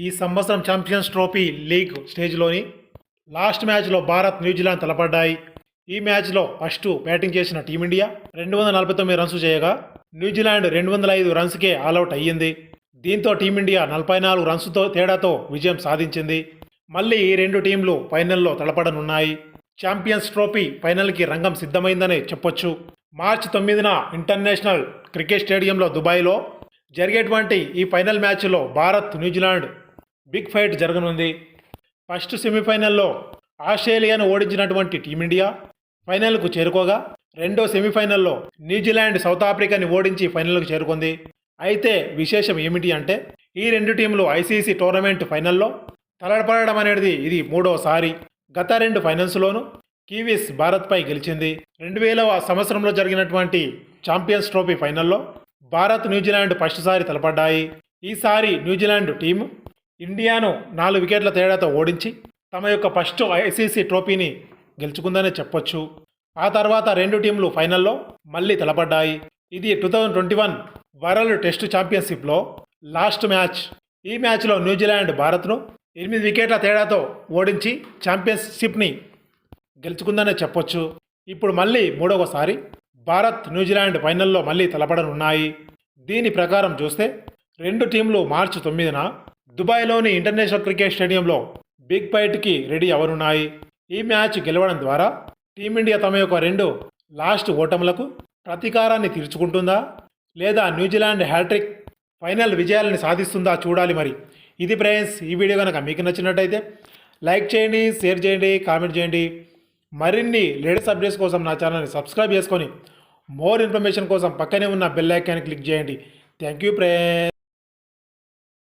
ఈ సంవత్సరం champions trophy league స్టేజ్లోని లాస్ట్ మ్యాచ్లో భారత్ న్యూజిలాండ్ తలపడ్డాయి. ఈ మ్యాచ్లో ఫస్ట్ బ్యాటింగ్ చేసిన టీమిండియా రెండు వందల నలభై తొమ్మిది రన్స్ చేయగా న్యూజిలాండ్ రెండు వందల ఐదు రన్స్కే ఆల్అవుట్ అయ్యింది. దీంతో టీమిండియా నలభై నాలుగు రన్స్తో తేడాతో విజయం సాధించింది. మళ్ళీ ఈ రెండు టీంలు ఫైనల్లో తలపడనున్నాయి. ఛాంపియన్స్ ట్రోఫీ ఫైనల్కి రంగం సిద్ధమైందని చెప్పొచ్చు. మార్చి తొమ్మిదిన ఇంటర్నేషనల్ క్రికెట్ స్టేడియంలో దుబాయ్లో జరిగేటువంటి ఈ ఫైనల్ మ్యాచ్లో Bharat New Zealand big fight జరగనుంది. ఫస్ట్ సెమీఫైనల్లో ఆస్ట్రేలియాను ఓడించినటువంటి టీమిండియా ఫైనల్కు చేరుకోగా రెండో సెమీఫైనల్లో న్యూజిలాండ్ సౌత్ ఆఫ్రికాని ఓడించి ఫైనల్కు చేరుకుంది. అయితే విశేషం ఏమిటి అంటే ఈ రెండు టీంలు ఐసీసీ టోర్నమెంట్ ఫైనల్లో తలడపడడం అనేది ఇది మూడోసారి. గత రెండు ఫైనల్స్లోనూ కివీస్ భారత్పై గెలిచింది. రెండు వేలవ సంవత్సరంలో జరిగినటువంటి ఛాంపియన్స్ ట్రోఫీ ఫైనల్లో భారత్ న్యూజిలాండ్ ఫస్ట్ సారి తలపడ్డాయి. ఈసారి న్యూజిలాండ్ టీము ఇండియాను నాలుగు వికెట్ల తేడాతో ఓడించి తమ యొక్క ఫస్ట్ ఐసీసీ ట్రోఫీని గెలుచుకుందనే చెప్పొచ్చు. ఆ తర్వాత రెండు టీంలు ఫైనల్లో మళ్ళీ తలపడ్డాయి. ఇది two thousand twenty one world test ఛాంపియన్షిప్లో last match. ఈ మ్యాచ్లో న్యూజిలాండ్ భారత్ను ఎనిమిది వికెట్ల తేడాతో ఓడించి ఛాంపియన్షిప్ని గెలుచుకుందనే చెప్పొచ్చు. ఇప్పుడు మళ్ళీ మూడవసారి భారత్ న్యూజిలాండ్ ఫైనల్లో మళ్ళీ తలపడనున్నాయి. దీని ప్రకారం చూస్తే రెండు టీంలు మార్చి తొమ్మిదిన దుబాయ్లోని ఇంటర్నేషనల్ క్రికెట్ స్టేడియంలో బిగ్ ఫైట్కి రెడీ అవనున్నాయి. ఈ మ్యాచ్ గెలవడం ద్వారా టీమిండియా తమ యొక్క రెండు లాస్ట్ ఓటములకు ప్రతీకారాన్ని తీర్చుకుంటుందా? లేదా New Zealand hat trick final విజయాలని సాధిస్తుందా చూడాలి మరి. ఇది ఫ్రెండ్స్ ఈ వీడియో కనుక మీకు నచ్చినట్టయితే లైక్ చేయండి షేర్ చేయండి కామెంట్ చేయండి. మరిన్ని లేటెస్ట్ అప్డేట్స్ కోసం నా ఛానల్ని సబ్స్క్రైబ్ చేసుకొని మోర్ ఇన్ఫర్మేషన్ కోసం పక్కనే ఉన్న బెల్ ఐకాన్ క్లిక్ చేయండి. Thank you friends.